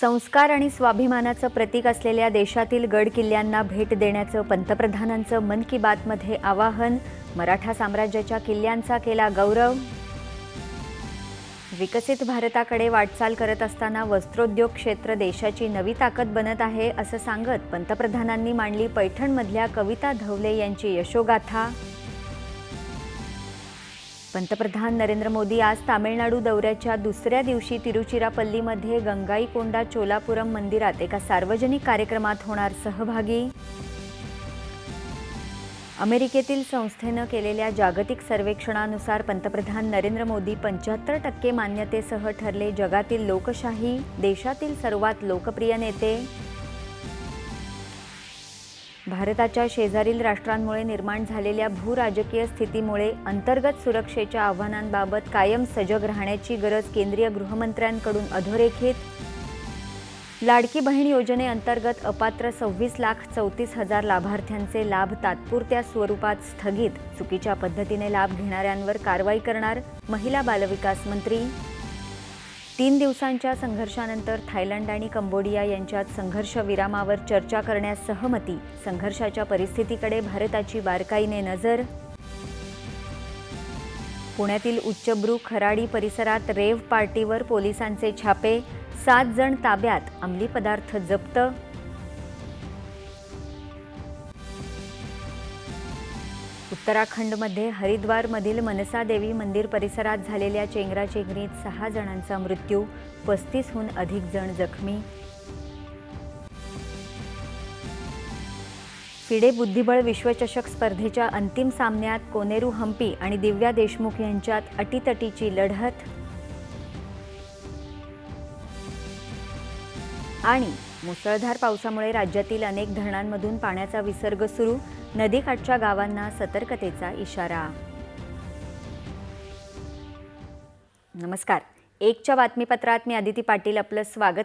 संस्कार आणि स्वाभिमानाचं प्रतीक असलेल्या देशातील गड किल्ल्यांना भेट देण्याचं पंतप्रधानांचं मन की बातमध्ये आवाहन मराठा साम्राज्याच्या किल्ल्यांचा केला गौरव. विकसित भारताकडे वाटचाल करत असताना वस्त्रोद्योग क्षेत्र देशाची नवी ताकद बनत आहे असं सांगत पंतप्रधानांनी मांडली पैठणमधल्या कविता धवले यांची यशोगाथा. पंतप्रधान नरेंद्र मोदी आज तामिळनाडू दौऱ्याच्या दुसऱ्या दिवशी तिरुचिरापल्लीमध्ये गंगाईकोंडा चोलापुरम मंदिरात एका सार्वजनिक कार्यक्रमात होणार सहभागी. अमेरिकेतील संस्थेनं केलेल्या जागतिक सर्वेक्षणानुसार पंतप्रधान नरेंद्र मोदी पंच्याहत्तर टक्के मान्यतेसह ठरले जगातील लोकशाही देशातील सर्वात लोकप्रिय नेते. भारताच्या शेजारील राष्ट्रांमुळे निर्माण झालेल्या भूराजकीय स्थितीमुळे अंतर्गत सुरक्षेच्या आव्हानांबाबत कायम सजग राहण्याची गरज केंद्रीय गृहमंत्र्यांकडून अधोरेखित. लाडकी बहीण योजनेअंतर्गत अपात्र सव्वीस लाख चौतीस हजार लाभार्थ्यांचे लाभ तात्पुरत्या स्वरूपात स्थगित. चुकीच्या पद्धतीने लाभ घेणाऱ्यांवर कारवाई करणार. महिला बालविकास मंत्री तीन दिवसांच्या संघर्षानंतर थायलंड आणि कंबोडिया यांच्यात संघर्ष विरामावर चर्चा करण्यास सहमती. संघर्षाच्या परिस्थितीकडे भारताची बारकाईने नजर. पुण्यातील उच्चब्रू खराडी परिसरात रेव्ह पार्टीवर पोलिसांचे छापे. सात जण ताब्यात अंमली पदार्थ जप्त. उत्तराखंडमध्ये हरिद्वारमधील मनसा देवी मंदिर परिसरात झालेल्या चेंगराचेंगरीत सहा जणांचा मृत्यू पस्तीसहून अधिक जण जखमी. फिडे बुद्धिबळ विश्वचषक स्पर्धेच्या अंतिम सामन्यात कोनेरू हम्पी आणि दिव्या देशमुख यांच्यात अटीतटीची लढत. आणि मुसळधार पावसामुळे राज्यातील अनेक धरणांमधून पाण्याचा विसर्ग सुरू नदीकाठच्या गावांना सतर्कतेचा इशारा. नमस्कार. एकच्या बातमीपत्रात मी आदिती पाटील आपलं स्वागत